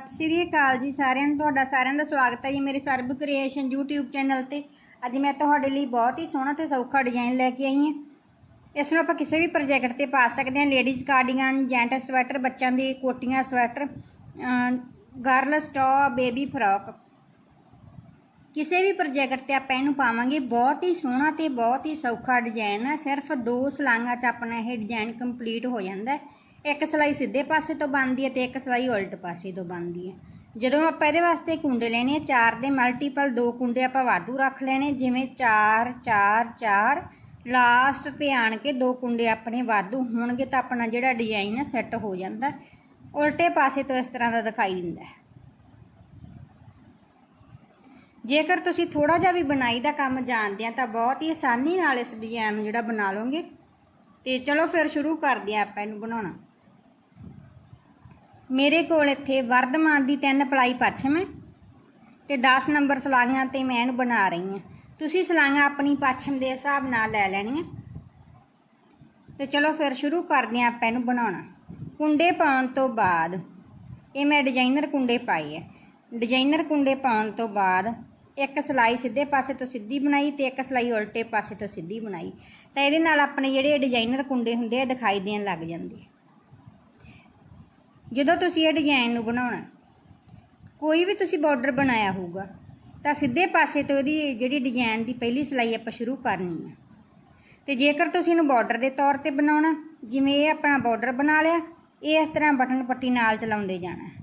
ਸਤਿ ਸ਼੍ਰੀ ਅਕਾਲ ਜੀ ਸਾਰਿਆਂ ਨੂੰ, ਤੁਹਾਡਾ ਸਾਰਿਆਂ ਦਾ ਸਵਾਗਤ ਹੈ ਜੀ ਮੇਰੇ ਸਰਬ ਕ੍ਰੀਏਸ਼ਨ YouTube ਚੈਨਲ ਤੇ। ਅੱਜ ਮੈਂ ਤੁਹਾਡੇ ਲਈ ਬਹੁਤ ਹੀ ਸੋਹਣਾ ਤੇ ਸੌਖਾ ਡਿਜ਼ਾਈਨ ਲੈ ਕੇ ਆਈ ਹਾਂ। ਇਸ ਨੂੰ ਆਪਾਂ ਕਿਸੇ ਵੀ ਪ੍ਰੋਜੈਕਟ ਤੇ ਪਾ ਸਕਦੇ ਹਾਂ ਲੇਡੀਜ਼ ਕਾਰਡੀਗਨ ਜੈਂਟ ਸਵੈਟਰ ਬੱਚਿਆਂ ਦੀ ਕੋਟੀਆਂ ਸਵੈਟਰ ਗਰਲ ਸਟਾ ਬੇਬੀ ਫਰੋਕ ਕਿਸੇ ਵੀ ਪ੍ਰੋਜੈਕਟ ਤੇ ਆਪਾਂ ਇਹਨੂੰ ਪਾਵਾਂਗੇ, ਬਹੁਤ ਹੀ ਸੋਹਣਾ ਤੇ ਬਹੁਤ ਹੀ ਸੌਖਾ ਡਿਜ਼ਾਈਨ ਹੈ। ਸਿਰਫ ਦੋ ਸਲਾਂਗਾਂ 'ਚ ਆਪਣਾ ਇਹ ਡਿਜ਼ਾਈਨ ਕੰਪਲੀਟ ਹੋ ਜਾਂਦਾ ਹੈ। ਇੱਕ ਸਲਾਈ ਸਿੱਧੇ ਪਾਸੇ ਤੋਂ ਬਣਦੀ ਹੈ ਤੇ ਇੱਕ ਸਲਾਈ ਉਲਟ ਪਾਸੇ ਤੋਂ ਬਣਦੀ ਹੈ। ਜਦੋਂ ਆਪਾਂ ਇਹਦੇ ਵਾਸਤੇ ਕੁੰਡੇ ਲੈਣੇ ਆ, ਚਾਰ ਦੇ ਮਲਟੀਪਲ ਦੋ ਕੁੰਡੇ ਆਪਾਂ ਵਾਧੂ ਰੱਖ ਲੈਣੇ ਜਿਵੇਂ 4 4 4 ਲਾਸਟ ਤੇ ਆਣ ਕੇ ਦੋ ਕੁੰਡੇ ਆਪਣੇ ਵਾਧੂ ਹੋਣਗੇ ਤਾਂ ਆਪਣਾ ਜਿਹੜਾ ਡਿਜ਼ਾਈਨ ਹੈ ਸੈੱਟ ਹੋ ਜਾਂਦਾ। ਉਲਟੇ ਪਾਸੇ ਤੋਂ ਇਸ ਤਰ੍ਹਾਂ ਦਾ ਦਿਖਾਈ ਦਿੰਦਾ ਜੇਕਰ ਤੁਸੀਂ ਥੋੜਾ ਜਿਹਾ ਵੀ ਬਣਾਈ ਦਾ ਕੰਮ ਜਾਣਦੇ ਆ, ਤਾਂ ਬਹੁਤ ਹੀ ਆਸਾਨੀ ਨਾਲ ਇਸ ਡਿਜ਼ਾਈਨ ਨੂੰ ਜਿਹੜਾ ਬਣਾ ਲਓਗੇ। ਤੇ ਚਲੋ ਫਿਰ ਸ਼ੁਰੂ ਕਰਦੇ ਆ ਆਪਾਂ ਇਹਨੂੰ ਬਣਾਉਣਾ। ਮੇਰੇ ਕੋਲ ਇੱਥੇ ਵਰਧਮਾਨ ਦੀ ਤਿੰਨ ਪਲਾਈ ਪੱਛਮ ਹੈ ਤੇ 10 ਨੰਬਰ ਸਲਾਈਆਂ ਤੇ ਮੈਂ ਇਹਨੂੰ ਬਣਾ ਰਹੀ ਹਾਂ। ਤੁਸੀਂ ਸਲਾਈਆਂ ਆਪਣੀ ਪੱਛਮ ਦੇ ਹਿਸਾਬ ਨਾਲ ਲੈ ਲੈਣੀਆਂ। ਤੇ ਚਲੋ ਫਿਰ ਸ਼ੁਰੂ ਕਰਦੇ ਹਾਂ ਆਪਾਂ ਇਹਨੂੰ ਬਣਾਉਣਾ। ਕੁੰਡੇ ਪਾਉਣ ਤੋਂ ਬਾਅਦ, ਇਹ ਮੈਂ ਡਿਜ਼ਾਈਨਰ ਕੁੰਡੇ ਪਾਏ ਹੈ ਡਿਜ਼ਾਈਨਰ ਕੁੰਡੇ ਪਾਉਣ ਤੋਂ ਬਾਅਦ ਇੱਕ ਸਲਾਈ ਸਿੱਧੇ ਪਾਸੇ ਤੋਂ ਸਿੱਧੀ ਬਣਾਈ ਤੇ ਇੱਕ ਸਲਾਈ ਉਲਟੇ ਪਾਸੇ ਤੋਂ ਸਿੱਧੀ ਬਣਾਈ। ਤਾਂ ਇਹਦੇ ਨਾਲ ਆਪਣੇ ਜਿਹੜੇ ਡਿਜ਼ਾਈਨਰ ਕੁੰਡੇ ਹੁੰਦੇ ਆ ਦਿਖਾਈ ਦੇਣ ਲੱਗ ਜਾਂਦੇ ਜਦੋਂ ਤੁਸੀਂ ਇਹ ਡਿਜ਼ਾਈਨ ਨੂੰ ਬਣਾਉਣਾ ਕੋਈ ਵੀ ਤੁਸੀਂ ਬਾਰਡਰ ਬਣਾਇਆ ਹੋਊਗਾ, ਤਾਂ ਸਿੱਧੇ ਪਾਸੇ ਤੋਂ ਇਹਦੀ ਜਿਹੜੀ ਡਿਜ਼ਾਈਨ ਦੀ ਪਹਿਲੀ ਸਿਲਾਈ ਆਪਾਂ ਸ਼ੁਰੂ ਕਰਨੀ ਆ ਤੇ ਜੇਕਰ ਤੁਸੀਂ ਇਹਨੂੰ ਬਾਰਡਰ ਦੇ ਤੌਰ ਤੇ ਬਣਾਉਣਾ, ਜਿਵੇਂ ਇਹ ਆਪਣਾ ਬਾਰਡਰ ਬਣਾ ਲਿਆ, ਇਹ ਇਸ ਤਰ੍ਹਾਂ ਬਟਨ ਪੱਟੀ ਨਾਲ ਚਲਾਉਂਦੇ ਜਾਣਾ ਹੈ।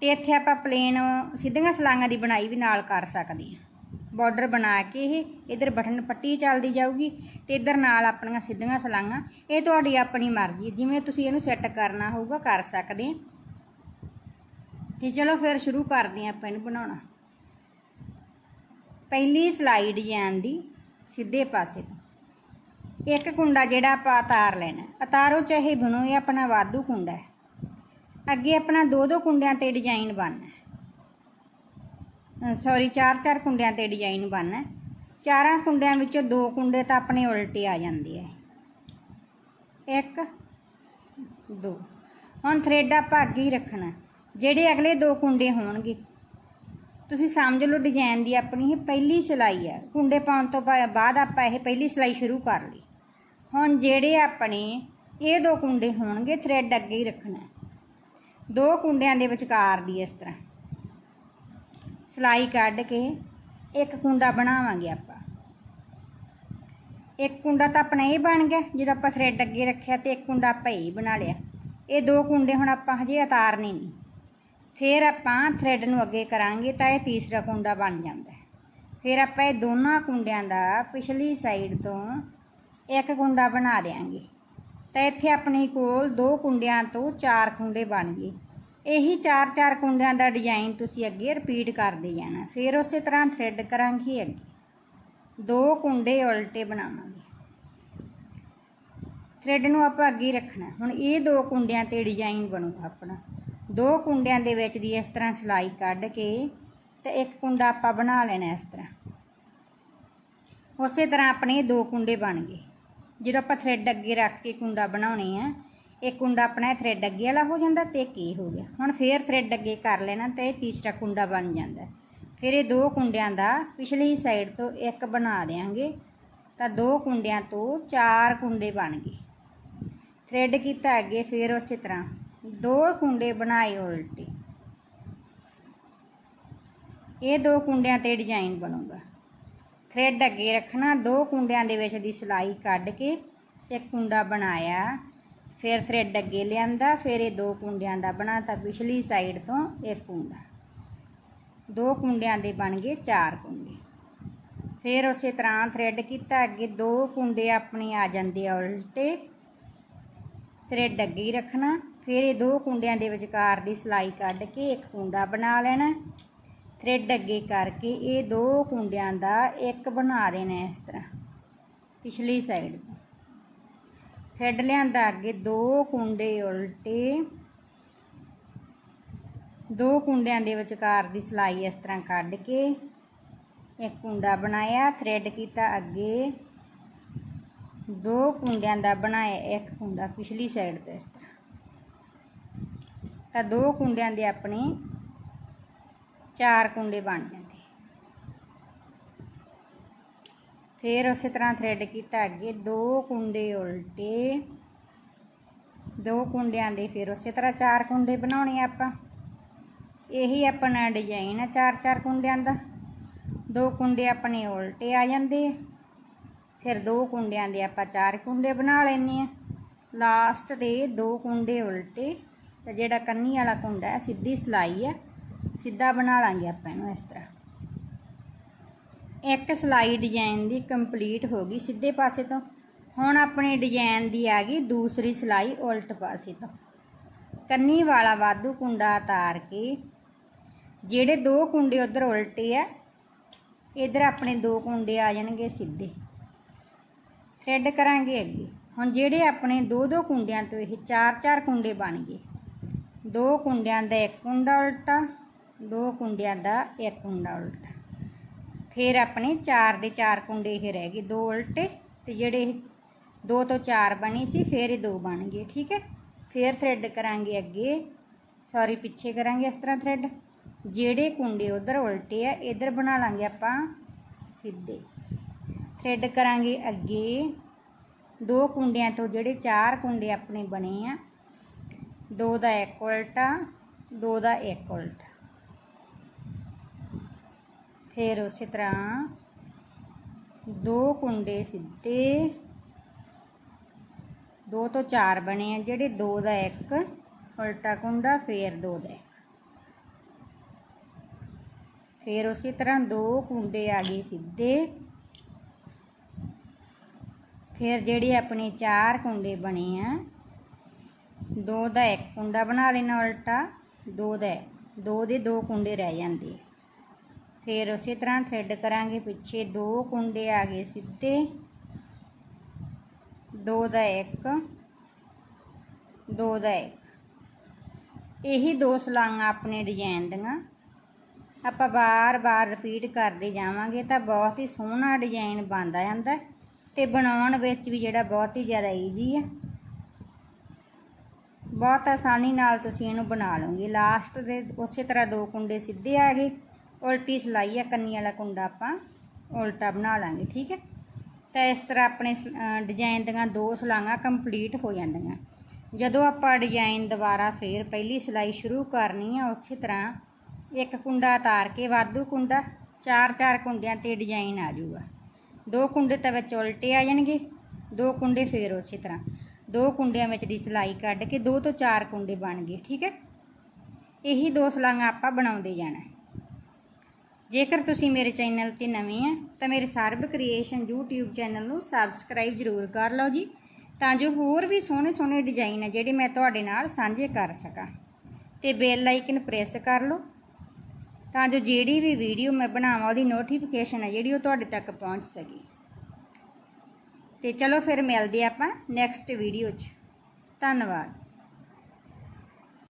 ਤੇ ਇੱਥੇ ਆਪਾਂ ਪਲੇਨ ਸਿੱਧੀਆਂ ਸਲਾਈਆਂ ਦੀ ਬਣਾਈ ਵੀ ਨਾਲ ਕਰ ਸਕਦੇ ਹਾਂ ਬਾਰਡਰ ਬਣਾ ਕੇ ਇਹ, ਇਧਰ ਬਟਨ ਪੱਟੀ ਚੱਲਦੀ ਜਾਊਗੀ ਤੇ ਇਧਰ ਨਾਲ ਆਪਣੀਆਂ ਸਿੱਧੀਆਂ ਸਲਾਈਆਂ ਇਹ ਤੁਹਾਡੀ ਆਪਣੀ ਮਰਜ਼ੀ, ਜਿਵੇਂ ਤੁਸੀਂ ਇਹਨੂੰ ਸੈੱਟ ਕਰਨਾ ਹੋਊਗਾ, ਕਰ ਸਕਦੇ ਹਾਂ ਤੇ ਚਲੋ ਫਿਰ ਸ਼ੁਰੂ ਕਰਦੇ ਹਾਂ ਆਪਾਂ ਇਹਨੂੰ ਬਣਾਉਣਾ। ਪਹਿਲੀ ਸਲਾਈ ਡਿਜ਼ਾਈਨ ਦੀ, ਸਿੱਧੇ ਪਾਸੇ ਤੋਂ। ਇੱਕ ਕੁੰਡਾ ਜਿਹੜਾ ਆਪਾਂ ਉਤਾਰ ਲੈਣਾ। ਉਤਾਰੋ ਚਾਹੇ ਬਣੋ, ਇਹ ਆਪਣਾ ਵਾਧੂ ਕੁੰਡਾ ਹੈ। ਅੱਗੇ ਆਪਣਾ ਦੋ ਦੋ ਕੁੰਡਿਆਂ ਤੇ ਡਿਜ਼ਾਈਨ ਬਣਨਾ ਸੌਰੀ ਚਾਰ ਚਾਰ ਕੁੰਡਿਆਂ ਤੇ ਡਿਜ਼ਾਈਨ ਬਣਨਾ ਚਾਰਾਂ ਕੁੰਡਿਆਂ ਵਿੱਚੋਂ ਦੋ ਕੁੰਡੇ ਤਾਂ ਆਪਣੇ ਉਲਟੇ ਆ ਜਾਂਦੇ ਆ। ਇੱਕ, ਦੋ। ਹੁਣ ਥ੍ਰੈਡ ਆਪਾਂ ਅੱਗੇ ਹੀ ਰੱਖਣਾ। ਜਿਹੜੇ ਅਗਲੇ ਦੋ ਕੁੰਡੇ ਹੋਣਗੇ, ਤੁਸੀਂ ਸਮਝ ਲਓ ਡਿਜ਼ਾਈਨ ਦੀ ਆਪਣੀ ਇਹ ਪਹਿਲੀ ਸਿਲਾਈ ਆ। ਕੁੰਡੇ ਪਾਉਣ ਤੋਂ ਬਾਅਦ ਆਪਾਂ ਇਹ ਪਹਿਲੀ ਸਿਲਾਈ ਸ਼ੁਰੂ ਕਰ ਲਈ। ਹੁਣ ਜਿਹੜੇ ਆਪਣੇ ਇਹ ਦੋ ਕੁੰਡੇ ਹੋਣਗੇ ਥਰੈਡ ਅੱਗੇ ਹੀ ਰੱਖਣਾ ਦੋ ਕੁੰਡਿਆਂ ਦੇ ਵਿਚਕਾਰ ਦੀ ਇਸ ਤਰ੍ਹਾਂ। ਸਲਾਈ ਕੱਢ ਕੇ ਇੱਕ ਕੁੰਡਾ ਬਣਾਵਾਂਗੇ ਆਪਾਂ। ਇੱਕ ਕੁੰਡਾ ਤਾਂ ਆਪਣਾ ਇਹ ਬਣ ਗਿਆ, ਜਦੋਂ ਆਪਾਂ ਥਰੈਡ ਅੱਗੇ ਰੱਖਿਆ ਤੇ ਇੱਕ ਕੁੰਡਾ ਆਪਾਂ ਇਹ ਬਣਾ ਲਿਆ। ਇਹ ਦੋ ਕੁੰਡੇ ਹੁਣ ਆਪਾਂ ਹਜੇ ਉਤਾਰਨੇ ਨਹੀਂ। ਫਿਰ ਆਪਾਂ ਥ੍ਰੈਡ ਨੂੰ ਅੱਗੇ ਕਰਾਂਗੇ ਤਾਂ ਇਹ ਤੀਸਰਾ ਕੁੰਡਾ ਬਣ ਜਾਂਦਾ। ਫਿਰ ਆਪਾਂ ਇਹ ਦੋਨਾਂ ਕੁੰਡਿਆਂ ਦਾ ਪਿਛਲੀ ਸਾਈਡ ਤੋਂ ਇੱਕ ਕੁੰਡਾ ਬਣਾ ਦੇਾਂਗੇ ਤਾਂ ਇੱਥੇ ਆਪਣੇ ਕੋਲ ਦੋ ਕੁੰਡਿਆਂ ਤੋਂ ਚਾਰ ਕੁੰਡੇ ਬਣ ਗਏ। ਇਹੀ ਚਾਰ ਚਾਰ ਕੁੰਡਿਆਂ ਦਾ ਡਿਜ਼ਾਈਨ ਤੁਸੀਂ ਅੱਗੇ ਰਿਪੀਟ ਕਰਦੇ ਜਾਣਾ। ਫਿਰ ਉਸੇ ਤਰ੍ਹਾਂ ਥ੍ਰੈਡ ਕਰਾਂਗੇ ਅੱਗੇ। ਦੋ ਕੁੰਡੇ ਉਲਟੇ ਬਣਾਵਾਂਗੇ। ਥ੍ਰੈਡ ਨੂੰ ਆਪਾਂ ਅੱਗੇ ਰੱਖਣਾ। ਹੁਣ ਇਹ ਦੋ ਕੁੰਡਿਆਂ ਤੇ ਡਿਜ਼ਾਈਨ ਬਣੂਗਾ ਆਪਣਾ। ਦੋ ਕੁੰਡਿਆਂ ਦੇ ਵਿੱਚ ਦੀ ਇਸ ਤਰ੍ਹਾਂ ਸਿਲਾਈ ਕੱਢ ਕੇ ਤੇ ਇੱਕ ਕੁੰਡਾ ਆਪਾਂ ਬਣਾ ਲੈਣਾ ਇਸ ਤਰ੍ਹਾਂ। ਉਸੇ ਤਰ੍ਹਾਂ ਆਪਣੇ ਦੋ ਕੁੰਡੇ ਬਣ ਗਏ। ਜਦੋਂ ਆਪਾਂ ਥ੍ਰੈਡ ਅੱਗੇ ਰੱਖ ਕੇ ਕੁੰਡਾ ਬਣਾਉਣੇ ਆ ਇਹ ਕੁੰਡਾ ਆਪਣਾ ਥ੍ਰੈਡ ਅੱਗੇ ਵਾਲਾ ਹੋ ਜਾਂਦਾ ਤੇ ਇੱਕ ਇਹ ਹੋ ਗਿਆ। ਹੁਣ ਫੇਰ ਥ੍ਰੈਡ ਅੱਗੇ ਕਰ ਲੈਣਾ ਤੇ ਇਹ ਤੀਸਰਾ ਕੁੰਡਾ ਬਣ ਜਾਂਦਾ। ਫਿਰ ਇਹ ਦੋ ਕੁੰਡਿਆਂ ਦਾ ਪਿਛਲੀ ਸਾਈਡ ਤੋਂ ਇੱਕ ਬਣਾ ਦੇਾਂਗੇ ਤਾਂ ਦੋ ਕੁੰਡਿਆਂ ਤੋਂ ਚਾਰ ਕੁੰਡੇ ਬਣ ਗਏ। ਥ੍ਰੈਡ ਕੀਤਾ ਅੱਗੇ ਫਿਰ ਉਸੇ ਤਰ੍ਹਾਂ। ਦੋ ਕੁੰਡੇ ਬਣਾਏ ਉਲਟੇ। ਇਹ ਦੋ ਕੁੰਡਿਆਂ ਤੇ ਡਿਜ਼ਾਈਨ ਬਣੂਗਾ। ਥ੍ਰੈਡ ਅੱਗੇ ਰੱਖਣਾ, ਦੋ ਕੁੰਡਿਆਂ ਦੇ ਵਿੱਚ ਦੀ ਸਿਲਾਈ ਕੱਢ ਕੇ ਇੱਕ ਕੁੰਡਾ ਬਣਾਇਆ। ਫਿਰ ਥ੍ਰੈਡ ਅੱਗੇ ਲਿਆਂਦਾ, ਫਿਰ ਇਹ ਦੋ ਕੁੰਡਿਆਂ ਦਾ ਬਣਾਤਾ ਪਿਛਲੀ ਸਾਈਡ ਤੋਂ ਇੱਕ ਕੁੰਡਾ। ਦੋ ਕੁੰਡਿਆਂ ਦੇ ਬਣ ਗਏ ਚਾਰ ਕੁੰਡੇ। ਫਿਰ ਉਸੇ ਤਰ੍ਹਾਂ ਥ੍ਰੈਡ ਕੀਤਾ, ਅੱਗੇ ਦੋ ਕੁੰਡੇ ਆਪਣੇ ਆ ਜਾਂਦੇ ਆ ਉਲਟੇ। ਥ੍ਰੈਡ ਅੱਗੇ ਹੀ ਰੱਖਣਾ। ਫਿਰ ਇਹ ਦੋ ਕੁੰਡਿਆਂ ਦੇ ਵਿਚਕਾਰ ਦੀ ਸਿਲਾਈ ਕੱਢ ਕੇ ਇੱਕ ਕੁੰਡਾ ਬਣਾ ਲੈਣਾ। ਥ੍ਰੈਡ ਅੱਗੇ ਕਰਕੇ ਇਹ ਦੋ ਕੁੰਡਿਆਂ ਦਾ ਇੱਕ ਬਣਾ ਦੇਣਾ ਇਸ ਤਰ੍ਹਾਂ, ਪਿਛਲੀ ਸਾਈਡ ਤੋਂ ਲਿਆਂਦਾ ਅੱਗੇ ਦੋ ਕੁੰਡੇ ਉਲਟੇ। ਦੋ ਕੁੰਡਿਆਂ ਦੇ ਵਿਚਕਾਰ ਦੀ ਸਿਲਾਈ ਇਸ ਤਰ੍ਹਾਂ ਕੱਢ ਕੇ ਇੱਕ ਕੁੰਡਾ ਬਣਾਇਆ ਥਰੈਡ ਕੀਤਾ ਅੱਗੇ। ਦੋ ਕੁੰਡਿਆਂ ਦਾ ਬਣਾਇਆ, ਇੱਕ ਕੁੰਡਾ ਪਿਛਲੀ ਸਾਈਡ ਤੇ ਇਸ ਤਰ੍ਹਾਂ। ਤਾਂ ਦੋ ਕੁੰਡਿਆਂ ਦੇ ਆਪਣੇ ਚਾਰ ਕੁੰਡੇ ਬਣ ਜਾਂਦੇ ਫਿਰ ਉਸੇ ਤਰ੍ਹਾਂ ਥਰੈਡ ਕੀਤਾ ਅੱਗੇ, ਦੋ ਕੁੰਡੇ ਉਲਟੇ। ਦੋ ਕੁੰਡਿਆਂ ਦੇ ਫਿਰ ਉਸੇ ਤਰ੍ਹਾਂ ਚਾਰ ਕੁੰਡੇ ਬਣਾਉਣੇ ਆਪਾਂ। ਇਹੀ ਆਪਣਾ ਡਿਜ਼ਾਈਨ ਆ ਚਾਰ ਚਾਰ ਕੁੰਡਿਆਂ ਦਾ। ਦੋ ਕੁੰਡੇ ਆਪਣੇ ਉਲਟੇ ਆ ਜਾਂਦੇ ਆ। ਫਿਰ ਦੋ ਕੁੰਡਿਆਂ ਦੇ ਆਪਾਂ ਚਾਰ ਕੁੰਡੇ ਬਣਾ ਲੈਣੇ ਆ। ਲਾਸਟ ਦੇ ਦੋ ਕੁੰਡੇ ਉਲਟੇ ਤੇ ਜਿਹੜਾ ਕੰਨੀ ਵਾਲਾ ਕੁੰਡਾ ਹੈ, ਸਿੱਧੀ ਸਲਾਈ ਹੈ ਸਿੱਧਾ ਬਣਾ ਲਾਂਗੇ ਆਪਾਂ ਇਹਨੂੰ ਇਸ ਤਰ੍ਹਾਂ। ਇੱਕ ਸਲਾਈ ਡਿਜ਼ਾਈਨ ਦੀ ਕੰਪਲੀਟ ਹੋ ਗਈ ਸਿੱਧੇ ਪਾਸੇ ਤੋਂ। ਹੁਣ ਆਪਣੇ ਡਿਜ਼ਾਈਨ ਦੀ ਆ ਗਈ ਦੂਸਰੀ ਸਲਾਈ ਉਲਟ ਪਾਸੇ ਤੋਂ। ਕੰਨੀ ਵਾਲਾ ਵਾਧੂ ਕੁੰਡਾ ਉਤਾਰ ਕੇ, ਜਿਹੜੇ ਦੋ ਕੁੰਡੇ ਉਧਰ ਉਲਟੇ ਆ, ਇਧਰ ਆਪਣੇ ਦੋ ਕੁੰਡੇ ਆ ਜਾਣਗੇ ਸਿੱਧੇ। ਥਰੈਡ ਕਰਾਂਗੇ ਅੱਗੇ। ਹੁਣ ਜਿਹੜੇ ਆਪਣੇ ਦੋ ਦੋ ਕੁੰਡਿਆਂ ਤੋਂ ਇਹ ਚਾਰ ਚਾਰ ਕੁੰਡੇ ਬਣ ਗਏ। ਦੋ ਕੁੰਡਿਆਂ ਦਾ ਇੱਕ ਕੁੰਡਾ ਉਲਟਾ, ਦੋ ਕੁੰਡਿਆਂ ਦਾ ਇੱਕ ਕੁੰਡਾ ਉਲਟਾ। ਫਿਰ ਆਪਣੇ ਚਾਰ ਦੇ ਚਾਰ ਕੁੰਡੇ ਇਹ ਰਹਿ ਗਏ, ਦੋ ਉਲਟੇ ਤੇ ਜਿਹੜੇ ਦੋ ਤੋਂ ਚਾਰ ਬਣੀ ਸੀ, ਫਿਰ ਇਹ ਦੋ ਬਣ ਗਏ, ਠੀਕ ਹੈ? ਫਿਰ ਥ੍ਰੈਡ ਕਰਾਂਗੇ ਅੱਗੇ ਸੌਰੀ ਪਿੱਛੇ ਕਰਾਂਗੇ ਇਸ ਤਰ੍ਹਾਂ ਥ੍ਰੈਡ ਜਿਹੜੇ ਕੁੰਡੇ ਉਧਰ ਉਲਟੇ ਆ, ਇਧਰ ਬਣਾ ਲਾਂਗੇ ਆਪਾਂ ਸਿੱਧੇ। ਥ੍ਰੈਡ ਕਰਾਂਗੇ ਅੱਗੇ, ਦੋ ਕੁੰਡਿਆਂ ਤੋਂ ਜਿਹੜੇ ਚਾਰ ਕੁੰਡੇ ਆਪਣੇ ਬਣੇ ਆ, ਦੋ ਦਾ ਇੱਕ ਉਲਟਾ, ਦੋ ਦਾ ਇੱਕ ਉਲਟਾ। ਫਿਰ ਉਸੇ ਤਰ੍ਹਾਂ ਦੋ ਕੁੰਡੇ ਸਿੱਧੇ। ਦੋ ਤੋਂ ਚਾਰ ਬਣੇ ਆ, ਜਿਹੜੇ ਦੋ ਦਾ ਇੱਕ, ਉਲਟਾ ਕੁੰਡਾ, ਫੇਰ ਦੋ ਦਾ ਇੱਕ। ਫਿਰ ਉਸੇ ਤਰ੍ਹਾਂ ਦੋ ਕੁੰਡੇ ਆ ਗਏ ਸਿੱਧੇ। ਫਿਰ ਜਿਹੜੇ ਆਪਣੇ ਚਾਰ ਕੁੰਡੇ ਬਣੇ ਆ, ਦੋ ਦਾ ਇੱਕ ਕੁੰਡਾ ਬਣਾ ਲੈਣਾ ਉਲਟਾ, ਦੋ ਦਾ ਦੋ ਦੇ ਦੋ ਕੁੰਡੇ ਰਹਿ ਜਾਂਦੇ ਫਿਰ ਉਸੇ ਤਰ੍ਹਾਂ ਥਰੈਡ ਕਰਾਂਗੇ, ਪਿੱਛੇ ਦੋ ਕੁੰਡੇ ਆ ਗਏ ਸਿੱਧੇ। ਦੋ ਦਾ ਇੱਕ, ਦੋ ਦਾ ਇੱਕ। ਇਹੀ ਦੋ ਸਲਾਂਗਾ ਆਪਣੇ ਡਿਜ਼ਾਈਨ ਦੀਆਂ। ਆਪਾਂ ਬਾਰ-ਬਾਰ ਰਿਪੀਟ ਕਰਦੇ ਜਾਵਾਂਗੇ ਤਾਂ ਬਹੁਤ ਹੀ ਸੋਹਣਾ ਡਿਜ਼ਾਈਨ ਬਣਦਾ ਜਾਂਦਾ ਤੇ ਬਣਾਉਣ ਵਿੱਚ ਵੀ ਜਿਹੜਾ ਬਹੁਤ ਹੀ ਜ਼ਿਆਦਾ ਈਜ਼ੀ ਹੈ। ਬਹੁਤ ਆਸਾਨੀ ਨਾਲ ਤੁਸੀਂ ਇਹਨੂੰ ਬਣਾ ਲਓਗੇ। ਲਾਸਟ ਦੇ ਉਸੇ ਤਰ੍ਹਾਂ ਦੋ ਕੁੰਡੇ ਸਿੱਧੇ ਆ ਗਏ। ਉਲਟੀ ਸਲਾਈ ਆ, ਕੰਨੀ ਵਾਲਾ ਕੁੰਡਾ ਆਪਾਂ, ਉਲਟਾ ਬਣਾ ਲਾਂਗੇ, ਠੀਕ ਹੈ? ਤਾਂ ਇਸ ਤਰ੍ਹਾਂ ਆਪਣੇ ਡਿਜ਼ਾਈਨ ਦੀਆਂ ਦੋ ਸਲਾਈਆਂ ਕੰਪਲੀਟ ਹੋ ਜਾਂਦੀਆਂ। ਜਦੋਂ ਆਪਾਂ ਡਿਜ਼ਾਈਨ ਦੁਬਾਰਾ ਫੇਰ ਪਹਿਲੀ ਸਲਾਈ ਸ਼ੁਰੂ ਕਰਨੀ ਆ, ਉਸੇ ਤਰ੍ਹਾਂ ਇੱਕ ਕੁੰਡਾ ਉਤਾਰ ਕੇ ਵਾਧੂ ਕੁੰਡਾ ਚਾਰ ਚਾਰ ਕੁੰਡਿਆਂ ਤੇ ਡਿਜ਼ਾਈਨ ਆ ਜਾਊਗਾ। ਦੋ ਕੁੰਡੇ ਤਾਂ ਵਿੱਚ ਉਲਟੇ ਆ ਜਾਣਗੇ, ਦੋ ਕੁੰਡੇ ਫੇਰ ਉਸੇ ਤਰ੍ਹਾਂ। ਦੋ ਕੁੰਡਿਆਂ ਵਿੱਚ ਦੀ ਸਲਾਈ ਕੱਢ ਕੇ ਦੋ ਤੋਂ ਚਾਰ ਕੁੰਡੇ ਬਣ ਗਏ, ਠੀਕ ਹੈ? ਇਹੀ ਦੋ ਸਲਾਈਆਂ ਆਪਾਂ ਬਣਾਉਂਦੇ ਜਾਣਾ। ਜੇਕਰ ਤੁਸੀਂ ਮੇਰੇ ਚੈਨਲ ਤੇ ਨਵੇਂ ਆ, ਤਾਂ ਮੇਰੇ ਸਰਬ ਕ੍ਰੀਏਸ਼ਨ YouTube ਚੈਨਲ ਨੂੰ ਸਬਸਕ੍ਰਾਈਬ ਜ਼ਰੂਰ ਕਰ ਲਓ ਜੀ, ਤਾਂ ਜੋ ਹੋਰ ਵੀ ਸੋਹਣੇ ਸੋਹਣੇ ਡਿਜ਼ਾਈਨ ਆ ਜਿਹੜੇ ਮੈਂ ਤੁਹਾਡੇ ਨਾਲ ਸਾਂਝੇ ਕਰ ਸਕਾਂ। ਤੇ ਬੈਲ ਆਈਕਨ ਪ੍ਰੈਸ ਕਰ ਲਓ, ਤਾਂ ਜੋ ਜਿਹੜੀ ਵੀ ਵੀਡੀਓ ਮੈਂ ਬਣਾਵਾਂ, ਉਹਦੀ ਨੋਟੀਫਿਕੇਸ਼ਨ ਹੈ ਜਿਹੜੀ ਉਹ ਤੁਹਾਡੇ ਤੱਕ ਪਹੁੰਚ ਸਕੇ। ਤੇ ਚਲੋ ਫਿਰ ਮਿਲਦੇ ਆਪਾਂ ਨੈਕਸਟ ਵੀਡੀਓ 'ਚ। ਧੰਨਵਾਦ।